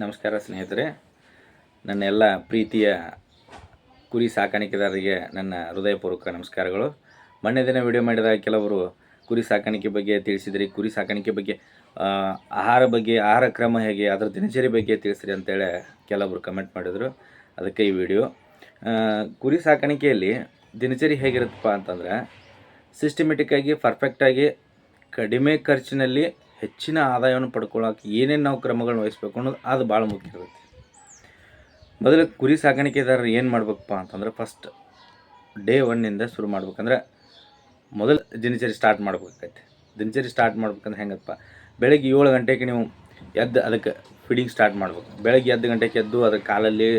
ನಮಸ್ಕಾರ ಸ್ನೇಹಿತರೆ. ನನ್ನ ಎಲ್ಲ ಪ್ರೀತಿಯ ಕುರಿ ಸಾಕಾಣಿಕೆದಾರರಿಗೆ ನನ್ನ ಹೃದಯಪೂರ್ವಕ ನಮಸ್ಕಾರಗಳು. ಮೊನ್ನೆ ದಿನ ವಿಡಿಯೋ ಮಾಡಿದಾಗ ಕೆಲವರು ಕುರಿ ಸಾಕಾಣಿಕೆ ಬಗ್ಗೆ ತಿಳಿಸಿದ್ರಿ. ಕುರಿ ಸಾಕಾಣಿಕೆ ಬಗ್ಗೆ ಆಹಾರ ಬಗ್ಗೆ, ಆಹಾರ ಕ್ರಮ ಹೇಗೆ, ಅದರ ದಿನಚರಿ ಬಗ್ಗೆ ತಿಳಿಸ್ರಿ ಅಂತೇಳಿ ಕೆಲವರು ಕಮೆಂಟ್ ಮಾಡಿದರು. ಅದಕ್ಕೆ ಈ ವಿಡಿಯೋ ಕುರಿ ಸಾಕಾಣಿಕೆಯಲ್ಲಿ ದಿನಚರಿ ಹೇಗಿರುತ್ತಪ್ಪ ಅಂತಂದ್ರೆ ಸಿಸ್ಟಮೆಟಿಕ್ಕಾಗಿ ಪರ್ಫೆಕ್ಟಾಗಿ ಕಡಿಮೆ ಖರ್ಚಿನಲ್ಲಿ ಹೆಚ್ಚಿನ ಆದಾಯವನ್ನು ಪಡ್ಕೊಳ್ಳೋಕೆ ಏನೇನು ನಾವು ಕ್ರಮಗಳನ್ನು ವಹಿಸ್ಬೇಕು ಅನ್ನೋದು ಅದು ಭಾಳ ಮುಖ್ಯ ಇರುತ್ತೆ. ಮೊದಲು ಕುರಿ ಸಾಕಾಣಿಕೆದಾರರು ಏನು ಮಾಡ್ಬೇಕಪ್ಪ ಅಂತಂದ್ರೆ ಫಸ್ಟ್ ಡೇ ಒನ್ನಿಂದ ಶುರು ಮಾಡ್ಬೇಕಂದ್ರೆ ಮೊದಲು ದಿನಚರಿ ಸ್ಟಾರ್ಟ್ ಮಾಡ್ಬೇಕಾಗತ್ತೆ ದಿನಚರಿ ಸ್ಟಾರ್ಟ್ ಮಾಡ್ಬೇಕಂದ್ರೆ ಹೆಂಗಪ್ಪ? ಬೆಳಗ್ಗೆ ಏಳು ಗಂಟೆಗೆ ನೀವು ಎದ್ದು ಅದಕ್ಕೆ ಫೀಡಿಂಗ್ ಸ್ಟಾರ್ಟ್ ಮಾಡ್ಬೇಕು. ಬೆಳಗ್ಗೆ ಎದ್ದು ಗಂಟೆಗೆ ಎದ್ದು ಅದ್ರ ಕಾಲಲ್ಲಿ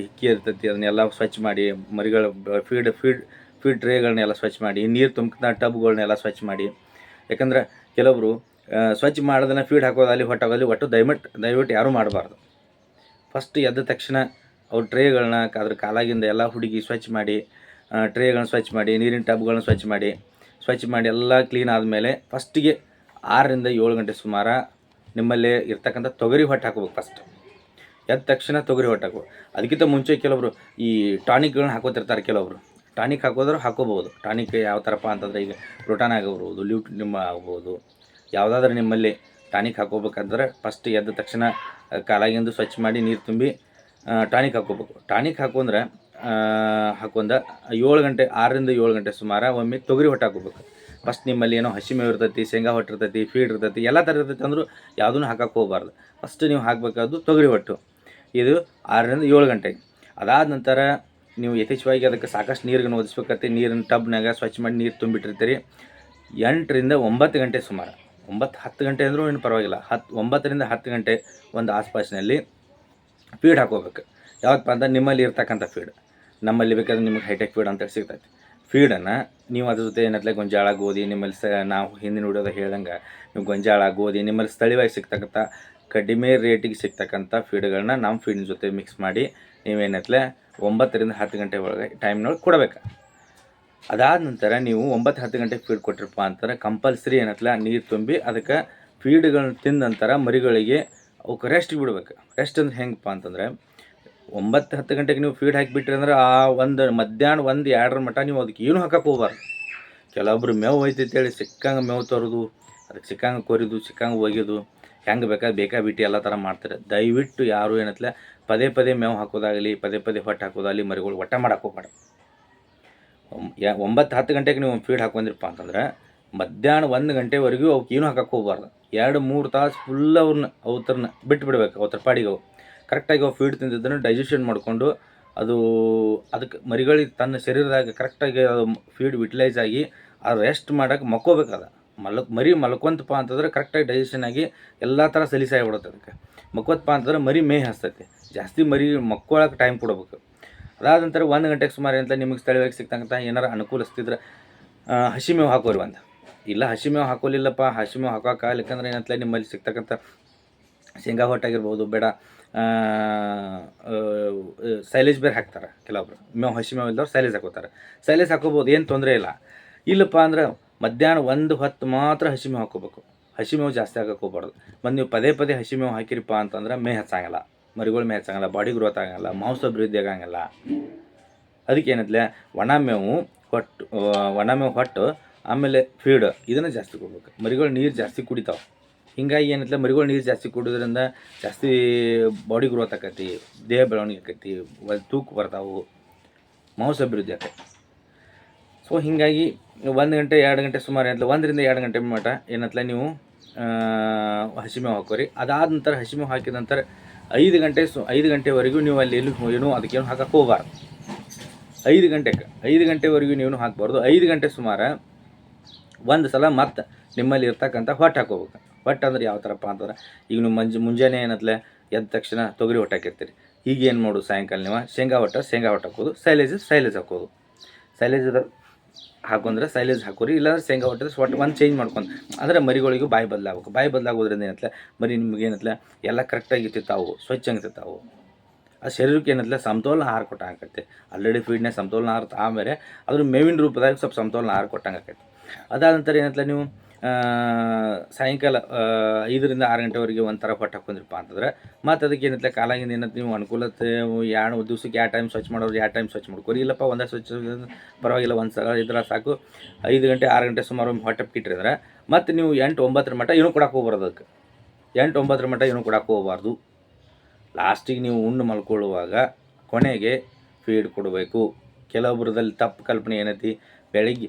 ಹಿಕ್ಕಿ ಇರ್ತೈತಿ ಅದನ್ನೆಲ್ಲ ಸ್ವಚ್ಛ ಮಾಡಿ, ಮರಿಗಳ ಫೀಡ್ ಫೀಡ್ ಫೀಡ್ ಟ್ರೇಗಳನ್ನೆಲ್ಲ ಸ್ವಚ್ಛ ಮಾಡಿ, ನೀರು ತುಂಬಿದ ಟಬ್ಗಳನ್ನೆಲ್ಲ ಸ್ವಚ್ಛ ಮಾಡಿ. ಯಾಕಂದ್ರೆ ಕೆಲವರು ಸ್ವಚ್ಛ ಮಾಡೋದನ್ನ ಫೀಡ್ ಹಾಕೋದಲ್ಲಿ ಹೊಟ್ಟಾಗೋದಲ್ಲಿ ಒಟ್ಟು ದಯವಿಟ್ಟು ದಯವಿಟ್ಟು ಯಾರೂ ಮಾಡಬಾರ್ದು. ಫಸ್ಟ್ ಎದ್ದ ತಕ್ಷಣ ಅವ್ರ ಟ್ರೇಗಳನ್ನ ಅದ್ರ ಕಾಲಾಗಿಂದ ಎಲ್ಲ ಹುಡುಗಿ ಸ್ವಚ್ಛ ಮಾಡಿ ಟ್ರೇಗಳನ್ನ ಸ್ವಚ್ಛ ಮಾಡಿ, ನೀರಿನ ಟಬ್ಗಳನ್ನ ಸ್ವಚ್ಛ ಮಾಡಿ ಸ್ವಚ್ಛ ಮಾಡಿ ಎಲ್ಲ ಕ್ಲೀನ್ ಆದಮೇಲೆ ಫಸ್ಟಿಗೆ ಆರರಿಂದ ಏಳು ಗಂಟೆ ಸುಮಾರ ನಿಮ್ಮಲ್ಲಿ ಇರ್ತಕ್ಕಂಥ ತೊಗರಿ ಹೊಟ್ಟು ಹಾಕೋಬೇಕು ಫಸ್ಟ್ ಎದ್ದ ತಕ್ಷಣ ತೊಗರಿ ಹೊಟ್ಟೆ ಹಾಕೋ ಅದಕ್ಕಿಂತ ಮುಂಚೆ ಕೆಲವರು ಈ ಟಾನಿಕ್ಗಳನ್ನ ಹಾಕೋತಿರ್ತಾರೆ ಕೆಲವರು. ಟಾನಿಕ್ ಹಾಕೋದ್ರೆ ಹಾಕೋಬೋದು ಟಾನಿಕ್ ಯಾವ ಥರಪ್ಪ ಅಂತಂದರೆ ಈಗ ಪ್ರೋಟಾನ್ ಆಗಬಹುದು ಲ್ಯೂಟ್ ನಿಮ್ಮ ಆಗ್ಬೋದು. ಯಾವುದಾದ್ರೂ ನಿಮ್ಮಲ್ಲಿ ಟಾನಿಕ್ ಹಾಕೋಬೇಕಂದ್ರೆ ಫಸ್ಟ್ ಎದ್ದ ತಕ್ಷಣ ಕಾಲಾಗಿಂದು ಸ್ವಚ್ಛ ಮಾಡಿ ನೀರು ತುಂಬಿ ಟಾನಿಕ್ ಹಾಕೋಬೇಕು. ಟಾನಿಕ್ ಹಾಕೊಂಡ್ರೆ ಆ, ಹಾಕೊಂಡ ಏಳು ಗಂಟೆ ಆರರಿಂದ ಏಳು ಗಂಟೆ ಸುಮಾರು ಒಮ್ಮೆ ತೊಗರಿ ಹೊಟ್ಟೆ ಹಾಕೋಬೇಕು. ಫಸ್ಟ್ ನಿಮ್ಮಲ್ಲಿ ಏನೋ ಹಸಿ ಮೇವು ಇರ್ತೈತಿ ಶೇಂಗಾ ಹೊಟ್ಟು ಇರ್ತೈತಿ ಫೀಡ್ ಇರ್ತೈತಿ ಎಲ್ಲ ಥರ ಇರ್ತೈತಿ ಅಂದರೂ ಯಾವುದನ್ನು ಹಾಕಕ್ಕೆ ಹೋಗಬಾರ್ದು. ಫಸ್ಟ್ ನೀವು ಹಾಕಬೇಕಾದ್ದು ತೊಗರಿ ಹೊಟ್ಟು. ಇದು ಆರರಿಂದ ಏಳು ಗಂಟೆಗೆ ಅದಾದ ನಂತರ ನೀವು ಯಥೇಚ್ಛವಾಗಿ ಅದಕ್ಕೆ ಸಾಕಷ್ಟು ನೀರನ್ನು ಒದಿಸ್ಬೇಕತ್ತೆ ನೀರಿನ ಟಬ್ನಾಗ ಸ್ವಚ್ಛ ಮಾಡಿ ನೀರು ತುಂಬಿಟ್ಟಿರ್ತೀರಿ. ಎಂಟರಿಂದ ಒಂಬತ್ತು ಗಂಟೆ ಸುಮಾರು, ಒಂಬತ್ತು ಹತ್ತು ಗಂಟೆ ಅಂದರೂ ಏನು ಪರವಾಗಿಲ್ಲ ಹತ್ತು ಒಂಬತ್ತರಿಂದ ಹತ್ತು ಗಂಟೆ ಒಂದು ಆಸ್ಪಾಸಿನಲ್ಲಿ ಫೀಡ್ ಹಾಕೋಬೇಕು ಯಾವತ್ತಪ್ಪ ಅಂತ ನಿಮ್ಮಲ್ಲಿ ಇರ್ತಕ್ಕಂಥ ಫೀಡ್ ನಮ್ಮಲ್ಲಿ ಬೇಕಾದ್ರೆ ನಿಮಗೆ ಹೈಟೆಕ್ ಫೀಡ್ ಅಂತೇಳಿ ಸಿಗ್ತೈತೆ. ಫೀಡನ್ನು ನೀವು ಅದ್ರ ಜೊತೆ ಏನತ್ಲೆ ಗೊಂಜಾಳ, ಗೋಧಿ, ನಿಮ್ಮಲ್ಲಿ ಸ, ನಾವು ಹಿಂದಿನ ವಿಡಿಯೋದ ಹೇಳ್ದಂಗೆ ನೀವು ಗೊಂಜಾಳ, ಗೋಧಿ ನಿಮ್ಮಲ್ಲಿ ಸ್ಥಳೀಯವಾಗಿ ಸಿಗ್ತಕ್ಕಂಥ ಕಡಿಮೆ ರೇಟಿಗೆ ಸಿಗ್ತಕ್ಕಂಥ ಫೀಡ್ಗಳನ್ನ ನಮ್ಮ ಫೀಡಿನ ಜೊತೆ ಮಿಕ್ಸ್ ಮಾಡಿ ನೀವೇನತ್ಲೆ ಒಂಬತ್ತರಿಂದ ಹತ್ತು ಗಂಟೆ ಒಳಗೆ ಟೈಮ್ನೊಳಗೆ ಕೊಡಬೇಕು. ಅದಾದ ನಂತರ ನೀವು ಒಂಬತ್ತು ಹತ್ತು ಗಂಟೆಗೆ ಫೀಡ್ ಕೊಟ್ಟಿರಪ್ಪ ಅಂತಾರೆ. ಕಂಪಲ್ಸರಿ ಏನತ್ಲ? ನೀರು ತುಂಬಿ ಅದಕ್ಕೆ ಫೀಡ್ಗಳನ್ನ ತಿಂದ ನಂತರ ಮರಿಗಳಿಗೆ ಅವಕ್ಕೆ ರೆಸ್ಟ್ ಬಿಡ್ಬೇಕು. ರೆಸ್ಟ್ ಅಂದ್ರೆ ಹೆಂಗಪ್ಪ ಅಂತಂದರೆ ಒಂಬತ್ತು ಹತ್ತು ಗಂಟೆಗೆ ನೀವು ಫೀಡ್ ಹಾಕಿಬಿಟ್ರಿ ಅಂದ್ರೆ ಆ ಒಂದು ಮಧ್ಯಾಹ್ನ ಒಂದು ಎರಡರ ಮಟ್ಟ ನೀವು ಅದಕ್ಕೆ ಏನು ಹಾಕಕ್ಕೆ ಹೋಗ್ಬಾರ್ದು. ಕೆಲವೊಬ್ರು ಮೇವು ಹೋಯ್ತೈತೇಳಿ ಸಿಕ್ಕಂಗೆ ಮೇವು ತರೋದು, ಅದಕ್ಕೆ ಸಿಕ್ಕಂಗೆ ಕೊರಿದು, ಸಿಕ್ಕಂಗೆ ಒಗೆಯೋದು ಹೆಂಗೆ ಬೇಕಾ ಬಿಟ್ಟು ಎಲ್ಲ ಥರ ಮಾಡ್ತಾರೆ. ದಯವಿಟ್ಟು ಯಾರು ಏನತ್ಲೆ? ಪದೇ ಪದೇ ಮೇವು ಹಾಕೋದಾಗಲಿ, ಪದೇ ಪದೇ ಹೊಟ್ಟೆ ಹಾಕೋದಾಗಲಿ ಮರಿಗಳು ಒಟ್ಟ ಮಾಡಕ್ಕೆ ಹೋಗ್ಬಾರ್ದು ಒಂ- ಯಾ- ಒಂಬತ್ತು ಹತ್ತು ಗಂಟೆಗೆ ನೀವು ಫೀಡ್ ಹಾಕೊಂಡಿರಪ್ಪ ಅಂತಂದ್ರೆ ಮಧ್ಯಾಹ್ನ ಒಂದು ಗಂಟೆವರೆಗೂ ಅವಕ್ಕೆ ಏನು ಹಾಕಕ್ಕೆ ಹೋಗ್ಬಾರ್ದು. ಎರಡು, ಮೂರು ತಾಸು ಫುಲ್ ಅವ್ರನ್ನ ಅವತ್ರನ್ನ ಬಿಟ್ಟು ಬಿಡ್ಬೇಕು ಅವತ್ರ ಪಾಡಿಗೆ ಅವು. ಕರೆಕ್ಟಾಗಿ ಅವು ಫೀಡ್ ತಿಂದಿದ್ದನ್ನು ಡೈಜೆಷನ್ ಮಾಡಿಕೊಂಡು ಅದು ಅದಕ್ಕೆ ಮರಿಗಳಿಗೆ ತನ್ನ ಶರೀರದಾಗ ಕರೆಕ್ಟಾಗಿ ಅದು ಫೀಡ್ ಯುಟಿಲೈಸ್ ಆಗಿ ಅದು ರೆಸ್ಟ್ ಮಾಡೋಕೆ ಮಕ್ಕೋಬೇಕದ. ಮಲಕ್, ಮರಿ ಮಲ್ಕೊಂತಪ್ಪ ಅಂತಂದ್ರೆ ಕರೆಕ್ಟಾಗಿ ಡೈಜೆಷನ್ ಆಗಿ ಎಲ್ಲ ಥರ ಸಲೀಸಾಗಿ ಬಿಡುತ್ತೆ ಅದಕ್ಕೆ. ಮಕ್ಕೋತಪ್ಪ ಅಂತಂದ್ರೆ ಮರಿ ಮೇ ಹಸ್ತೈತಿ. ಜಾಸ್ತಿ ಮರಿ ಮಕ್ಕೊಳಕ್ಕೆ ಟೈಮ್ ಕೊಡ್ಬೇಕು. ಅದಾದ ನಂತರ ಒಂದು ಗಂಟೆಗೆ ಸುಮಾರು ಅಂತ ನಿಮಗೆ ಸ್ಥಳೀಯವಾಗಿ ಸಿಗ್ತಕ್ಕಂಥ ಏನಾರು ಅನುಕೂಲಿಸ್ತಿದ್ರೆ ಹಸಿ ಮೇವು ಹಾಕೋರಿ ಒಂದು. ಇಲ್ಲ ಹಸಿ ಮೇವು ಹಾಕೋಲಿಲ್ಲಪ್ಪ, ಹಸಿ ಮೇವು ಹಾಕೋಕ್ಕಾಗಲಿಕ್ಕಂದ್ರೆ ಏನಂತಲೇ ನಿಮ್ಮಲ್ಲಿ ಸಿಗ್ತಕ್ಕಂಥ ಶೇಂಗಾ ಹೊಟ್ಟಾಗಿರ್ಬೋದು ಬೇಡ ಸೈಲೇಜ್ ಬೇರೆ ಹಾಕ್ತಾರೆ ಕೆಲವೊಬ್ರು ಮೇವು ಹಸಿ ಮೇವು ಸೈಲೇಜ್ ಹಾಕೋತಾರೆ. ಸೈಲೇಜ್ ಹಾಕೋಬೋದು, ಏನು ತೊಂದರೆ ಇಲ್ಲ. ಇಲ್ಲಪ್ಪ ಅಂದ್ರೆ ಮಧ್ಯಾಹ್ನ ಒಂದು ಹೊತ್ತು ಮಾತ್ರ ಹಸಿ ಮೇವು ಹಾಕೋಬೇಕು. ಹಸಿ ಮೇವು ಜಾಸ್ತಿ ಹಾಕಕ್ಕೆ ಹೋಗ್ಬಾರ್ದು. ಮತ್ತು ನೀವು ಪದೇ ಪದೇ ಹಸಿ ಮೇವು ಹಾಕಿರಿಪ್ಪ ಅಂತಂದ್ರೆ ಮೇ ಹೆಚ್ಚಾಗಲ್ಲ. ಮರಿಗಳು ಮೇ ಹೆಚ್ಚಾಗಲ್ಲ, ಬಾಡಿ ಗ್ರೋತ್ ಆಗಲ್ಲ, ಮಾಂಸ ಅಭಿವೃದ್ಧಿ ಆಗಂಗಿಲ್ಲ. ಅದಕ್ಕೆ ಏನಿದ್ಲೆ ಒಣ ಮೇವು ಹೊಟ್ಟು ಒಣ ಮೇವು ಹೊಟ್ಟು ಆಮೇಲೆ ಫೀಡ್ ಇದನ್ನು ಜಾಸ್ತಿ ಕೊಡ್ಬೇಕು. ಮರಿಗಳು ನೀರು ಜಾಸ್ತಿ ಕುಡಿತಾವೆ. ಹಿಂಗಾಗಿ ಏನಂತಲೇ, ಮರಿಗಳು ನೀರು ಜಾಸ್ತಿ ಕುಡಿದ್ರಿಂದ ಜಾಸ್ತಿ ಬಾಡಿ ಗ್ರೋತ್ ಆಕತಿ, ದೇಹ ಬೆಳವಣಿಗೆ ಆಕತಿ ತೂಕ ಬರ್ತಾವೆ, ಮಾಂಸ ಅಭಿವೃದ್ಧಿ ಆಕೈತಿ. ಸೊ ಹೀಗಾಗಿ ಒಂದು ಗಂಟೆ, ಎರಡು ಗಂಟೆ ಸುಮಾರು ಏನಂತಲ್ಲ ಒಂದರಿಂದ ಎರಡು ಗಂಟೆ ಮಟ್ಟ ಏನಂತಲ್ಲ ನೀವು ಹಸಿಮೆ ಹಸಿಮೇವು ಹಾಕೋರಿ ಅದಾದ ನಂತರ ಹಸಿಮೇವು ಹಾಕಿದ ನಂತರ ಐದು ಗಂಟೆ ಸು, ಐದು ಗಂಟೆವರೆಗೂ ನೀವು ಅಲ್ಲಿ ಎಲ್ಲೂ ಏನು ಅದಕ್ಕೇನು ಹಾಕಕ್ಕೆ ಹೋಗಬಾರ್ದು. ಐದು ಗಂಟೆಗೆ ಐದು ಗಂಟೆವರೆಗೂ ನೀವು ಹಾಕಬಾರ್ದು. ಐದು ಗಂಟೆ ಸುಮಾರು ಒಂದು ಸಲ ಮತ್ತೆ ನಿಮ್ಮಲ್ಲಿ ಇರ್ತಕ್ಕಂಥ ಹೊಟ್ಟೆ ಹಾಕೋಬೇಕು ಹೊಟ್ಟು ಅಂದ್ರೆ ಯಾವ ಥರಪ್ಪ ಅಂತಂದ್ರೆ, ಈಗ ನೀವು ಮಂಜು, ಮುಂಜಾನೆ ಏನತ್ಲೆ ಎದ್ದ ತಕ್ಷಣ ತೊಗರಿ ಹೊಟ್ಟು ಹಾಕಿರ್ತೀರಿ. ಈಗ ಏನು ಮಾಡೋದು ಸಾಯಂಕಾಲ ನೀವು? ಶೇಂಗಾ ಹೊಟ್ಟ, ಶೇಂಗಾ ಹೊಟ್ಟು ಹಾಕೋದು, ಸೈಲೇಜ್ ಸೈಲೇಜ್ ಹಾಕೋದು. ಸೈಲೇಜ್ ಹಾಕೊಂಡ್ರೆ ಸೈಲೇಜ್ ಹಾಕೋರಿ, ಇಲ್ಲಾಂದ್ರೆ ಶೇಂಗಾ ಹೊಟ್ಟೆ ಒಟ್ಟು ಒಂದು ಚೇಂಜ್ ಮಾಡ್ಕೊಂಡು, ಅಂದರೆ ಮರಿಗಳಿಗೂ ಬಾಯಿ ಬದಲಾಗಬೇಕು. ಬಾಯಿ ಬದಲಾಗೋದ್ರಿಂದ ಏನತ್ಲ ಮರಿ ನಿಮ್ಗೆ ಏನತ್ಲ ಎಲ್ಲ ಕರೆಕ್ಟಾಗಿ ತಿಂತಾವು ಸ್ವಚ್ಛಂಗೆ ತಿಂತಾವು ಆ ಶರೀರಕ್ಕೆ ಏನತ್ಲ ಸಮತೋಲನ ಆಹಾರ ಕೊಟ್ಟಂಗೆ ಆಕೈತಿ. ಆಲ್ರೆಡಿ ಫೀಡ್ನ ಸಮತೋಲನ ಆಹಾರ ಆಮೇಲೆ ಅದ್ರ ಮೇವಿನ ರೂಪದಾಗ ಸ್ವಲ್ಪ ಸಮತೋಲನ ಆಹಾರ ಕೊಟ್ಟಂಗೆ ಆಕೈತೆ. ಅದಾದ ನಂತರ ಏನತ್ಲ ನೀವು? ಸಾಯಂಕಾಲ ಐದರಿಂದ ಆರು ಗಂಟೆವರೆಗೆ ಒಂಥರ ಥರ ಹೊಟ್ಟೆ ಹಾಕೊಂಡ್ರಪ್ಪ ಅಂತಂದ್ರೆ, ಮತ್ತು ಅದಕ್ಕೆ ಏನಂತ, ಕಾಲಾಗಿಂದ ಏನಂತ, ನೀವು ಅನುಕೂಲತೆ ಎರಡು ದಿವ್ಸಕ್ಕೆ ಯಾವ ಟೈಮ್ ಸ್ವಚ್ಛ ಮಾಡೋರು, ಯಾವ ಟೈಮ್ ಸ್ವಚ್ಛ ಮಾಡ್ಕೊರಿ, ಇಲ್ಲಪ್ಪ, ಒಂದೇ ಸ್ವಚ್ಛ ಪರವಾಗಿಲ್ಲ, ಒಂದು ಸಲ ಇದ್ರೆ ಸಾಕು. ಐದು ಗಂಟೆ, ಆರು ಗಂಟೆ ಸುಮಾರು ಹೊಟ್ಟೆ ಕಿಟ್ರಿ ಅಂದ್ರೆ ಮತ್ತು ನೀವು ಎಂಟು, ಒಂಬತ್ತರ ಮಟ್ಟ ಏನೂ ಕೊಡಕ್ಕೆ ಹೋಗ್ಬಾರ್ದು ಅದಕ್ಕೆ. ಎಂಟು, ಒಂಬತ್ತರ ಮಟ್ಟ ಏನೂ ಕೊಡಕ್ಕೆ ಹೋಗಬಾರ್ದು. ಲಾಸ್ಟಿಗೆ ನೀವು ಉಂಡು ಮಲ್ಕೊಳ್ಳುವಾಗ ಕೊನೆಗೆ ಫೀಡ್ ಕೊಡಬೇಕು. ಕೆಲವೊಬ್ಬರದಲ್ಲಿ ತಪ್ಪು ಕಲ್ಪನೆ ಏನೈತಿ, ಬೆಳಿಗ್ಗೆ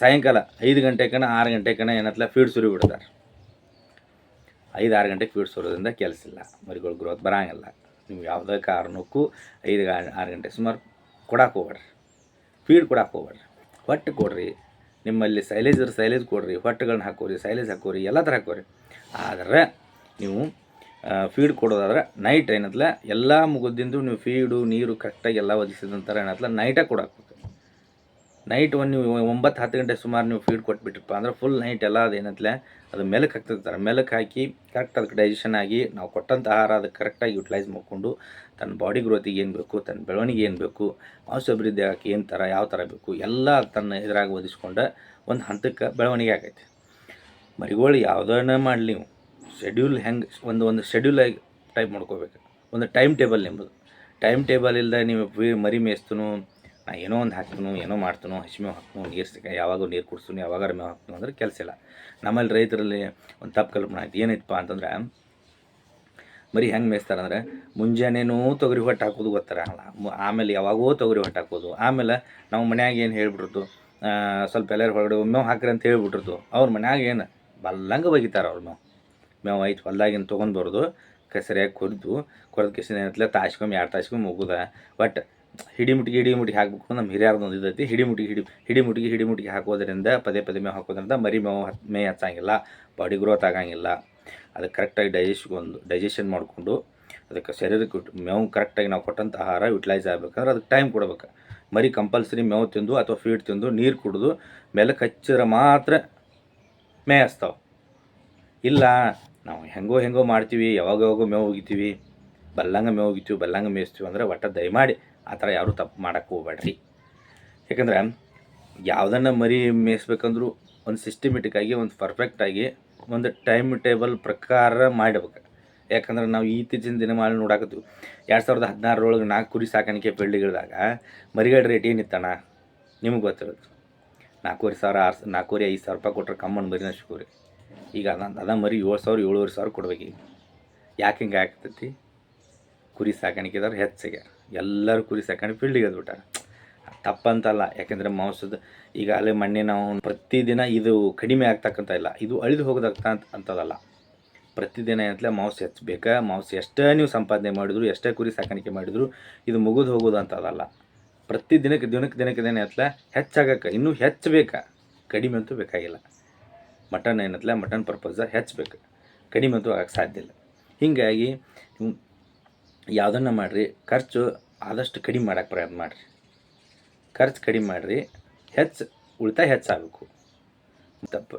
ಸಾಯಂಕಾಲ ಐದು ಗಂಟೆಕನ ಆರು ಗಂಟೆಕನ ಏನತ್ಲ ಫೀಡ್ ಸುರಿ ಬಿಡ್ತಾರೆ. ಐದು ಆರು ಗಂಟೆಗೆ ಫೀಡ್ ಸುರೋದ್ರಿಂದ ಕೆಲಸ ಇಲ್ಲ. ಮರಿಗಳು ಗ್ರೋತ್ ಬರಂಗಿಲ್ಲ. ನೀವು ಯಾವುದೇ ಕಾರಣಕ್ಕೂ ಐದು ಆರು ಗಂಟೆ ಸುಮಾರು ಕೊಡಕ್ಕೆ ಹೋಗ್ಬೇಡ್ರಿ ಫೀಡ್ ಕೊಡಕ್ಕೆ ಹೋಗ್ಬೇಡ್ರಿ ಹೊಟ್ಟೆ ಕೊಡ್ರಿ. ನಿಮ್ಮಲ್ಲಿ ಸೈಲೇಜ್ ಇದ್ರೆ ಸೈಲೇಜ್ ಕೊಡ್ರಿ. ಹೊಟ್ಟೆಗಳನ್ನ ಹಾಕೋರಿ ಸೈಲೇಜ್ ಹಾಕೋರಿ, ಎಲ್ಲ ಥರ ಹಾಕೋರಿ. ಆದರೆ ನೀವು ಫೀಡ್ ಕೊಡೋದಾದ್ರೆ ನೈಟ್ ಏನತ್ಲ ಎಲ್ಲ ಮುಗಿದಿಂದು ನೀವು ಫೀಡು ನೀರು ಕರೆಕ್ಟಾಗಿ ಎಲ್ಲ ಒದಗಿಸಿದ ಏನತ್ಲ ನೈಟಾಗಿ ಕೊಡಾಕ್ಬೇಕು ನೈಟ್ ಒಂದು ನೀವು ಒಂಬತ್ತು ಹತ್ತು ಗಂಟೆ ಸುಮಾರು ನೀವು ಫೀಡ್ ಕೊಟ್ಬಿಟ್ರಪ್ಪ. ಅಂದ್ರೆ ಫುಲ್ ನೈಟ್ ಎಲ್ಲ ಅದು ಅದು ಮೆಲಕ್ಕೆ ಹಾಕ್ತಿರ್ತಾರೆ. ಮೆಲಕ್ಕೆ ಹಾಕಿ ಕರೆಕ್ಟ್ ಅದಕ್ಕೆ ಡೈಜೆಷನ್ ಆಗಿ ನಾವು ಕೊಟ್ಟಂಥ ಆಹಾರ ಅದಕ್ಕೆ ಕರೆಕ್ಟಾಗಿ ಯುಟಿಲೈಸ್ ಮಾಡಿಕೊಂಡು ತನ್ನ ಬಾಡಿ ಗ್ರೋತಿಗೆ ಏನು ಬೇಕು, ತನ್ನ ಬೆಳವಣಿಗೆ ಏನು ಬೇಕು ಮಾಂಸ ಅಭಿವೃದ್ಧಿ ಹಾಕಿ ಏನು ಥರ ಯಾವ ಥರ ಬೇಕು, ಎಲ್ಲ ತನ್ನ ಇದ್ರಾಗ ಒದಿಸ್ಕೊಂಡು ಒಂದು ಹಂತಕ್ಕೆ ಬೆಳವಣಿಗೆ ಆಗೈತೆ. ಮರಿಗಳು ಯಾವುದನ್ನ ಮಾಡಲಿ ನೀವು. ಶೆಡ್ಯೂಲ್ ಹೆಂಗೆ ಒಂದು ಒಂದು ಶೆಡ್ಯೂಲ್ ಆಗಿ ಟೈಪ್ ಮಾಡ್ಕೋಬೇಕು. ಒಂದು ಟೈಮ್ ಟೇಬಲ್ ಎಂಬುದು ಟೈಮ್ ಟೇಬಲ್ ಇಲ್ಲದೆ ನೀವು ಮರಿ ಮೇಯ್ಸ್ತನು ನಾ ಏನೋ ಒಂದು ಹಾಕ್ತನೋ, ಏನೋ ಮಾಡ್ತನೋ ಹಸಿಮೆವು ಹಾಕ್ತನೋ, ನೀರು ಸಿಕ್ಕ ಯಾವಾಗ ನೀರು ಕುಡಿಸ್ತೀನಿ ಯಾವಾಗ ಮೇವು ಹಾಕ್ತಾನೋ ಅಂದ್ರೆ ಕೆಲಸ ಇಲ್ಲ. ನಮ್ಮಲ್ಲಿ ರೈತರಲ್ಲಿ ಒಂದು ತಪ್ಪು ಕಲ್ಪನೆ ಆಯ್ತು ಏನೈತಪ್ಪ ಅಂತಂದ್ರೆ ಮರಿ ಹೆಂಗೆ ಮೇಯಿಸ್ತಾರಂದ್ರೆ ಮುಂಜಾನೆನೂ ತೊಗರಿ ಹೊಟ್ಟು ಹಾಕೋದು ಗೊತ್ತಾರಲ್ಲ ಆಮೇಲೆ ಯಾವಾಗೋ ತೊಗರಿ ಹೊಟ್ಟು ಹಾಕೋದು. ಆಮೇಲೆ ನಾವು ಮನ್ಯಾಗ ಏನು ಹೇಳ್ಬಿಟ್ರದು ಸ್ವಲ್ಪ ಎಲ್ಲರೂ ಹೊರಗಡೆ ಮೇವು ಹಾಕ್ರಿ ಅಂತ ಹೇಳ್ಬಿಟ್ರದು ಅವ್ರ ಮನ್ಯಾಗ ಏನು ಬಲ್ಲಂಗ ಬಗಿತಾರೆ ಅವ್ರು ಮೇವು. ಮೇವು ಐತೆ ಹೊಲ್ದಾಗಿನ ತೊಗೊಂಡು ಬರೋದು ಸರಿಯಾಗಿ ಕೊರಿದು, ಕೊರೆದ ಕಿಸಿನ ತಾಸ್ಕೊಮ್ಮೆ ಎರಡು ತಾಸ್ಕೊಮ್ಮೆ ಮುಗುದ ಬಟ್ ಹಿಡಿಮುಟ್ಟಿಗೆ ಹಿಡಿಮುಟ್ಟಿಗೆ ಹಾಕ್ಬೇಕು ನಮ್ಮ ಹಿರಿಯರ್ದು ಒಂದು ಇದೈತಿ. ಹಿಡಿಮುಟ್ಟಿಗೆ ಹಿಡಿ ಹಿಡಿಮುಟ್ಟಿಗೆ ಹಿಡಿಮುಟ್ಟಿಗೆ ಹಾಕೋದ್ರಿಂದ ಪದೇ ಪದೇ ಮೇವು ಹಾಕೋದ್ರಿಂದ ಮರಿ ಮೇವು ಮೇ ಹಚ್ಚಂಗಿಲ್ಲ, ಬಾಡಿ ಗ್ರೋತ್ ಆಗಂಗಿಲ್ಲ. ಅದಕ್ಕೆ ಕರೆಕ್ಟಾಗಿ ಡೈಜೆಸ್ ಒಂದು ಡೈಜೆಷನ್ ಮಾಡಿಕೊಂಡು ಅದಕ್ಕೆ ಶರೀರಕ್ಕೆ ಮೇವು ಕರೆಕ್ಟಾಗಿ ನಾವು ಕೊಟ್ಟಂಥ ಆಹಾರ ಯುಟಿಲೈಸ್ ಆಗಬೇಕಂದ್ರೆ ಅದಕ್ಕೆ ಟೈಮ್ ಕೊಡ್ಬೇಕು. ಮರಿ ಕಂಪಲ್ಸರಿ ಮೇವು ತಿಂದು ಅಥವಾ ಫೀಡ್ ತಿಂದು ನೀರು ಕುಡಿದು ಮೇಲೆ ಕಚ್ಚಿದ್ರೆ ಮಾತ್ರ ಮೇಯಿಸ್ತಾವೆ ಇಲ್ಲ, ನಾವು ಹೆಂಗೋ ಹೆಂಗೋ ಮಾಡ್ತೀವಿ ಯಾವಾಗ ಯಾವಾಗೋ ಮೇವು ಹೋಗಿತೀವಿ ಬಲ್ಲಂಗ ಮೇವು ಹೋಗಿತೀವಿ ಬಲ್ಲಂಗ ಮೇಯಿಸ್ತೀವಿ ಅಂದರೆ ಒಟ್ಟು ದಯಮಾಡಿ ಆ ಥರ ಯಾರೂ ತಪ್ಪು ಮಾಡೋಕ್ಕೆ ಹೋಗ್ಬೇಡ್ರಿ. ಯಾಕಂದ್ರೆ ಯಾವುದನ್ನು ಮರಿ ಮೇಯಿಸ್ಬೇಕಂದ್ರೂ ಒಂದು ಸಿಸ್ಟಮೆಟಿಕ್ಕಾಗಿ ಒಂದು ಪರ್ಫೆಕ್ಟಾಗಿ ಒಂದು ಟೈಮ್ ಟೇಬಲ್ ಪ್ರಕಾರ ಮಾಡಬೇಕು. ಯಾಕಂದ್ರೆ ನಾವು ಇತ್ತೀಚಿನ ದಿನಮಾನ ನೋಡಾಕತ್ತೀವಿ, ಎರಡು ಸಾವಿರದ ಹದಿನಾರರೊಳಗೆ ನಾಲ್ಕು ಕುರಿ ಸಾಕಾಣಿಕೆ ಫೀಲ್ಡ್ಗಳಿದಾಗ ಮರಿಗಳ ರೇಟ್ ಏನಿತ್ತಣ್ಣ? ನಿಮಗೆ ಗೊತ್ತಿರೋದು. ನಾಲ್ಕೂವರೆ ಸಾವಿರ ಆರು ನಾಲ್ಕೂವರೆ ಐದು ಸಾವಿರ ರೂಪಾಯಿ ಕೊಟ್ಟರೆ ಕಮ್ಮನ್ ಮರಿನ ಸಿಗೋರಿ ಈಗ ಅದ ಅದ ಮರಿ ಏಳು ಸಾವಿರ, ಏಳುವರೆ ಸಾವಿರ ಕೊಡ್ಬೇಕು ಈಗ ಯಾಕೆ ಹಿಂಗೆ ಆಗ್ತೈತಿ? ಕುರಿ ಸಾಕಾಣಿಕೆದವ್ರು ಹೆಚ್ಚಿಗೆ. ಎಲ್ಲರೂ ಕುರಿ ಸಾಕಾಣಿಕೆ ಫೀಲ್ಡಿಗೆ ಎದ್ಬಿಟ್ಟಾರೆ. ತಪ್ಪಂತಲ್ಲ, ಯಾಕೆಂದರೆ ಮಾಂಸದ, ಈಗ ಅಲ್ಲೇ ಮಣ್ಣಿನ ನಾವು ಪ್ರತಿದಿನ ಇದು ಕಡಿಮೆ ಆಗ್ತಕ್ಕಂಥ ಇಲ್ಲ. ಇದು ಅಳಿದು ಅಂತ, ಅಂತದಲ್ಲ. ಪ್ರತಿದಿನ ಏನಂತಲೇ ಮಾಂಸ ಹೆಚ್ಚಬೇಕಾ, ಮಾಂಸ ಎಷ್ಟೇ ನೀವು ಸಂಪಾದನೆ ಮಾಡಿದ್ರು, ಎಷ್ಟೇ ಕುರಿ ಸಾಕಾಣಿಕೆ ಮಾಡಿದ್ರು, ಇದು ಮುಗಿದು ಹೋಗೋದು ಅಂತದಲ್ಲ. ಪ್ರತಿ ದಿನಕ್ಕೆ ದಿನಕ್ಕೆ ದಿನಕ್ಕೆ ದಿನ ಏನತ್ಲ ಹೆಚ್ಚಾಗಕ್ಕೆ ಇನ್ನೂ ಹೆಚ್ಚಬೇಕಾ. ಕಡಿಮೆ ಅಂತೂ ಬೇಕಾಗಿಲ್ಲ. ಮಟನ್ ಏನತ್ಲ ಮಟನ್ ಪರ್ಪಸ್ ಹೆಚ್ಚಬೇಕು. ಕಡಿಮೆ ಅಂತೂ ಆಗಕ್ಕೆ ಸಾಧ್ಯ ಇಲ್ಲ. ಹೀಗಾಗಿ ಯಾವುದನ್ನು ಮಾಡಿರಿ, ಖರ್ಚು ಆದಷ್ಟು ಕಡಿಮೆ ಮಾಡೋಕ್ಕೆ ಪ್ರಯತ್ನ ಮಾಡಿರಿ. ಖರ್ಚು ಕಡಿಮೆ ಮಾಡಿರಿ, ಹೆಚ್ಚು ಉಳಿತಾಯ ಹೆಚ್ಚಾಗಬೇಕು ತಪ್ಪು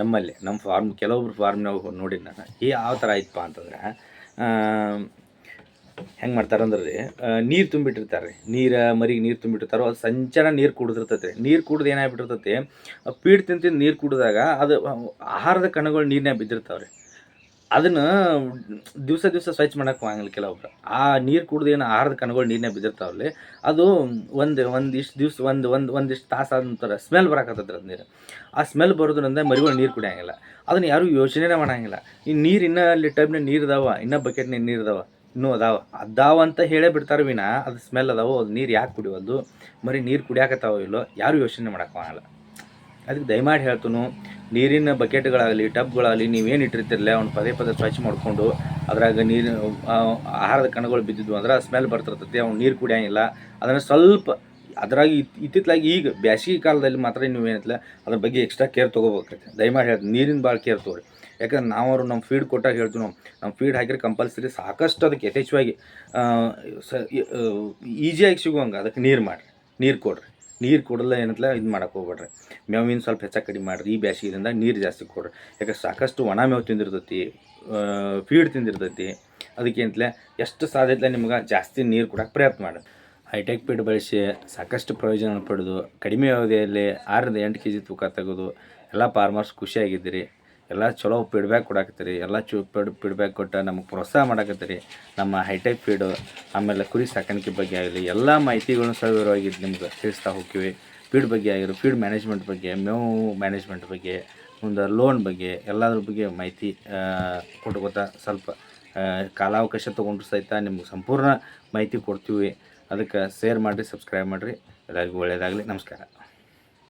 ನಮ್ಮಲ್ಲಿ, ನಮ್ಮ ಫಾರ್ಮ್, ಕೆಲವೊಬ್ರು ಫಾರ್ಮ್ನಾಗ ನೋಡಿ ನಾನು. ಈ ಯಾವ ಥರ ಆಯ್ತಪ್ಪ ಅಂತಂದ್ರೆ ಹೆಂಗೆ ಮಾಡ್ತಾರೆ ಅಂದ್ರೆ ನೀರು ತುಂಬಿಟ್ಟಿರ್ತಾರೆ. ರೀ ನೀರು, ಮರಿಗೆ ನೀರು ತುಂಬಿಟ್ಟಿರ್ತಾರೋ, ಅದು ಸಂಚಾರ ನೀರು ಕುಡಿದಿರ್ತೈತೆ. ನೀರು ಕುಡ್ದು ಏನಾಗ್ಬಿಟ್ಟಿರ್ತೈತಿ ಪೀಡ್ ತಿಂದು ತಿಂದು ನೀರು ಕುಡಿದಾಗ ಅದು ಆಹಾರದ ಕಣಗಳು ನೀರಿನಾಗ ಬಿದ್ದಿರ್ತಾವೆ ರೀ ಅದನ್ನು ದಿವಸ ದಿವಸ ಸ್ವಚ್ಛ ಮಾಡಕ್ಕೆ ಹೋಗಂಗಿಲ್ಲ ಕೆಲವೊಬ್ರು. ಆ ನೀರು ಕುಡ್ದು ಏನು ಆಹಾರದ ಕಣಗಳು ನೀರನ್ನೇ ಬಿದ್ದಿರ್ತಾವಲ್ಲಿ, ಅದು ಒಂದು ಒಂದಿಷ್ಟು ದಿವ್ಸ, ಒಂದು ಒಂದು ಒಂದಿಷ್ಟು ತಾಸು ಆದ ನಂತರ ಸ್ಮೆಲ್ ಬರಾಕತ್ತೈತೆ ಅದು ನೀರು. ಆ ಸ್ಮೆಲ್ ಬರೋದ್ರಿಂದ ಮರಿಗಳು ನೀರು ಕುಡಿಯಂಗಿಲ್ಲ. ಅದನ್ನು ಯಾರು ಯೋಚನೆನೇ ಮಾಡಂಗಿಲ್ಲ. ಈ ನೀರು ಇನ್ನೂ ಅಲ್ಲಿ ಟೈಮ್ನಾಗ ನೀರು ಅದಾವ ಇನ್ನೂ ಬಕೆಟ್ನಾಗ ನೀರು ಅದಾವ ಇನ್ನೂ ಅದಾವ ಅದಾವ ಅಂತ ಹೇಳೇ ಬಿಡ್ತಾರೆ ವಿನ ಅದು ಸ್ಮೆಲ್ ಅದಾವ, ಅದು ನೀರು ಯಾಕೆ ಕುಡಿಯೋದು, ಮರಿ ನೀರು ಕುಡಿಯಾಕತ್ತಾವ ಇಲ್ಲೋ ಯಾರು ಯೋಚನೆ ಮಾಡೋಕ್ಕಾಗಲ್ಲ ಅದಕ್ಕೆ ದಯಮಾಡಿ ಹೇಳ್ತನು ನೀರಿನ ಬಕೆಟ್ಗಳಾಗಲಿ, ಟಬ್ಗಳಾಗಲಿ ನೀವೇನು ಇಟ್ಟಿರ್ತಿರಲ್ಲ ಅವ್ನು ಪದೇ ಪದೇ ಸ್ವಚ್ಛ ಮಾಡಿಕೊಂಡು ಅದ್ರಾಗ ನೀರು ಆಹಾರದ ಕಣಗಳು ಬಿದ್ದಿದ್ವು ಅಂದ್ರೆ ಸ್ಮೆಲ್ ಬರ್ತಿರ್ತೈತಿ, ಅವ್ನು ನೀರು ಕುಡಿಯೋಂಗಿಲ್ಲ. ಅದನ್ನು ಸ್ವಲ್ಪ ಅದ್ರಾಗ ಇತ್- ಇತ್ತಿತ್ತಲಾಗಿ ಈಗ ಬ್ಯಾಸಿಗೆ ಕಾಲದಲ್ಲಿ ಮಾತ್ರ ನೀವು ಏನೈತಿಲ್ಲ ಅದ್ರ ಬಗ್ಗೆ ಎಕ್ಸ್ಟ್ರಾ ಕೇರ್ ತೊಗೋಬೇಕೈತೆ. ದಯಮಾಡಿ ಹೇಳ್ತೀನಿ ನೀರಿನ ಭಾಳ ಕೇರ್ ತೊಗೊಳ್ರಿ ಯಾಕಂದ್ರೆ ನಾವು ನಮ್ಮ ಫೀಡ್ ಕೊಟ್ಟಾಗ ಹೇಳ್ತೀವಿ ನಾವು ನಮ್ಮ ಫೀಡ್ ಹಾಕಿದ್ರೆ ಕಂಪಲ್ಸರಿ ಸಾಕಷ್ಟು ಅದಕ್ಕೆ ಯಥೇಚ್ಛವಾಗಿ ಸ ಈಸಿಯಾಗಿ ಸಿಗುವಂಗೆ, ಅದಕ್ಕೆ ನೀರು ಮಾಡಿರಿ, ನೀರು ಕೊಡ್ರಿ. ನೀರು ಕೊಡಲ್ಲ ಏನತ್ಲ ಇದು ಮಾಡಕ್ಕೆ ಹೋಗ್ಬೇಡ್ರಿ. ಮೇವಿನ ಸ್ವಲ್ಪ ಹೆಚ್ಚಾಗಿ ಕಡಿಮೆ ಮಾಡಿರಿ, ಈ ಬ್ಯಾಸಿಗೆಯಿಂದ ನೀರು ಜಾಸ್ತಿ ಕೊಡ್ರಿ. ಯಾಕೆ ಸಾಕಷ್ಟು ಒಣ ಮೇವು ತಿಂದಿರ್ತೈತಿ ಫೀಡ್ ತಿಂದಿರ್ತೈತಿ. ಅದಕ್ಕೆ ಅಂತಲೇ ಎಷ್ಟು ಸಾಧ್ಯತೆ ನಿಮ್ಗೆ ಜಾಸ್ತಿ ನೀರು ಕೊಡಕ್ಕೆ ಪ್ರಯತ್ನ ಮಾಡಿ ಹೈಟೆಕ್ ಫೀಡ್ ಬಳಸಿ ಸಾಕಷ್ಟು ಪ್ರಯೋಜನ ಪಡೆದು ಕಡಿಮೆ ಅವಧಿಯಲ್ಲಿ ಆರರಿಂದ ಎಂಟು ಕೆ ಜಿ ತೂಕ ತೆಗೆದು ಎಲ್ಲ ಫಾರ್ಮರ್ಸ್ ಖುಷಿಯಾಗಿದ್ದೀರಿ. ಎಲ್ಲ ಚಲೋ ಫೀಡ್ಬ್ಯಾಕ್ ಕೊಡಾಕತ್ತೀರಿ, ಎಲ್ಲ ಚೂ, ಪೀಡ್ ಫೀಡ್ಬ್ಯಾಕ್ ಕೊಟ್ಟು ನಮಗೆ ಪ್ರೋತ್ಸಾಹ ಮಾಡಾಕತ್ತೀರಿ. ನಮ್ಮ ಹೈಟೆಕ್ ಫೀಡು ಆಮೇಲೆ ಕುರಿ ಸಾಕಾಣಿಕೆ ಬಗ್ಗೆ ಆಗಲಿ, ಎಲ್ಲ ಮಾಹಿತಿಗಳನ್ನು ಸವಿವರವಾಗಿ ನಿಮ್ಗೆ ತಿಳಿಸ್ತಾ ಹೋಗ್ತೀವಿ. ಫೀಡ್ ಬಗ್ಗೆ ಆಗಿರೋ ಫೀಡ್ ಮ್ಯಾನೇಜ್ಮೆಂಟ್ ಬಗ್ಗೆ, ಮೇವು ಮ್ಯಾನೇಜ್ಮೆಂಟ್ ಬಗ್ಗೆ, ಮುಂದೆ ಲೋನ್ ಬಗ್ಗೆ, ಎಲ್ಲದ್ರ ಬಗ್ಗೆ ಮಾಹಿತಿ ಕೊಟ್ಕೋತಾ ಸ್ವಲ್ಪ ಕಾಲಾವಕಾಶ ತೊಗೊಂಡ್ರು ಸಹಿತ ನಿಮ್ಗೆ ಸಂಪೂರ್ಣ ಮಾಹಿತಿ ಕೊಡ್ತೀವಿ. ಅದಕ್ಕೆ ಶೇರ್ ಮಾಡಿರಿ ಸಬ್ಸ್ಕ್ರೈಬ್ ಮಾಡಿರಿ. ಎಲ್ಲರಿಗೂ ಒಳ್ಳೆಯದಾಗಲಿ ನಮಸ್ಕಾರ.